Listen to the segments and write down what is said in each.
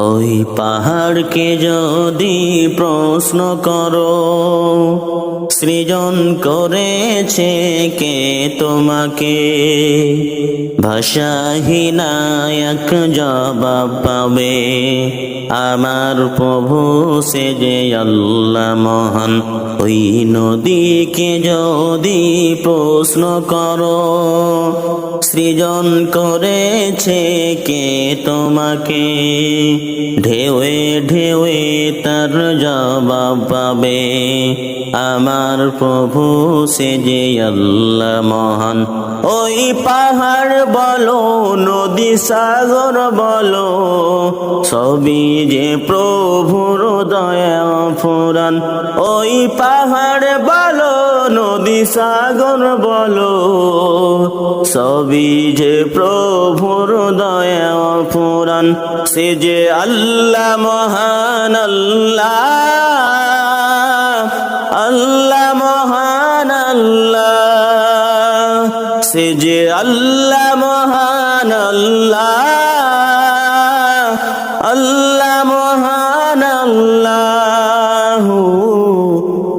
ওই পাহাড়কে যদি প্রশ্ন করো, সৃজন করেছে কে তোমাকে? ভাষাহীনায়ক জবাব পাবে আমার প্রভু সে যে আল্লাহ মহান। ওই নদীকে যদি প্রশ্ন করো, সৃজন করেছে কে তোমাকে? ঢেউয়ে ঢেউয়ে তার জবাব পাবে। আমার প্রভু সে যে আল্লাহ মহান। ওই পাহাড় বলো, নদী সাগর বলো সবই যে প্রভুর দয়া ফুরান। ওই পাহাড় বলো নদী সাগর বলো, সবই যে প্রভুর দয়া ফুরান সে যে আল্লাহ মহান আল্লাহ আল্লাহ মহান আল্লাহ, সে যে আল্লাহ মহান আল্লাহ আল্লাহ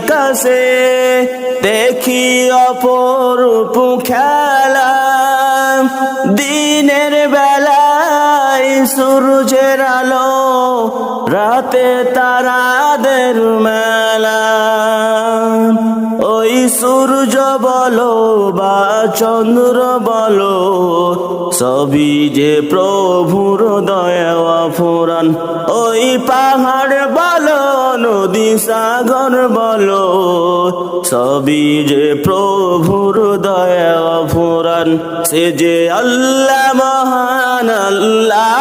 আকাশে দেখি অপরূপ খেলা। দিনের বেলায় সূর্যের আলো, রাতে তারাদের মেলা। ওই সূর্য বলো বা চন্দ্র বলো, সবই যে প্রভুর দয়া ফুরান ওই পাহাড় বলো নদী সাগর বলো, সবই যে প্রভুর দয়া ফুরান সে যে আল্লাহ মহান আল্লাহ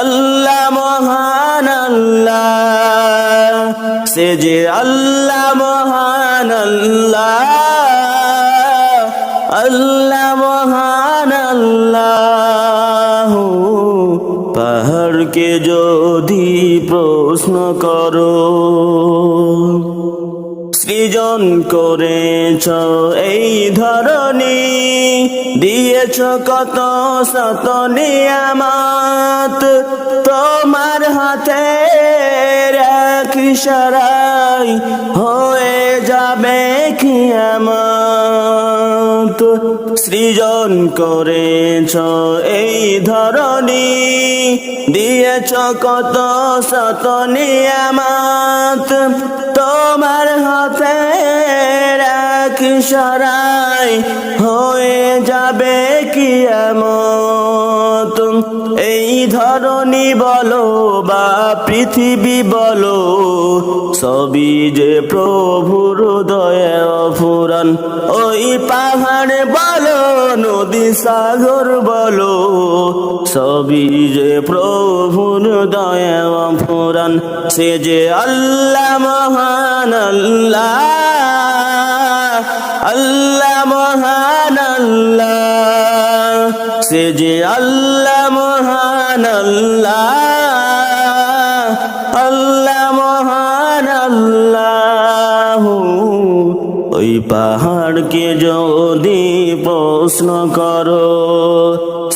আল্লাহ মহান আল্লাহ, সে যে আল্লাহ মহান আল্লাহ আল্লাহ মহান আল্লাহ, পাহাড়কে যদি প্রশ্ন করো। সৃজন করেছ এই ধরনী দিয়েছ কত শত নিয়ামত তোমার হাতে ইশারায় হয়ে যাবে কিয়ামত সৃজন করেছ এই ধরনী দিয়েছ কত শত নিয়ামত। তোমার হাতে সরাই হয়ে যাবে কিয়ামত এই ধরনী বলো বা পৃথিবী বলো সবই যে প্রভুর দয়া ফুরান ওই পাহাড় বলো, নদী সাগর বলো, সবই যে প্রভুর দয়া ফুরান সে যে আল্লাহ মহান আল্লাহ আল্লাহ মহান আল্লাহ, সে যে আল্লাহ মহান আল্লাহ। ওই পাহাড়কে যদি প্রশ্ন করো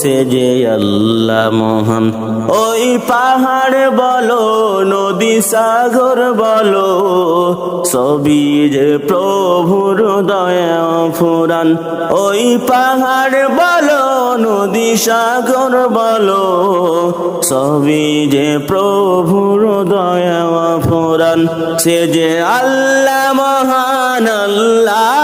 সে যে আল্লাহ মহান। ওই পাহাড় বলো, নদী সাগর বলো সবই যে প্রভুর দয়া ফুরান। ওই পাহাড় বলো, নদী সাগর বলো সবই যে প্রভুর দয়া ফোরান। সে যে আল্লাহ মহান আল্লাহ আল্লাহ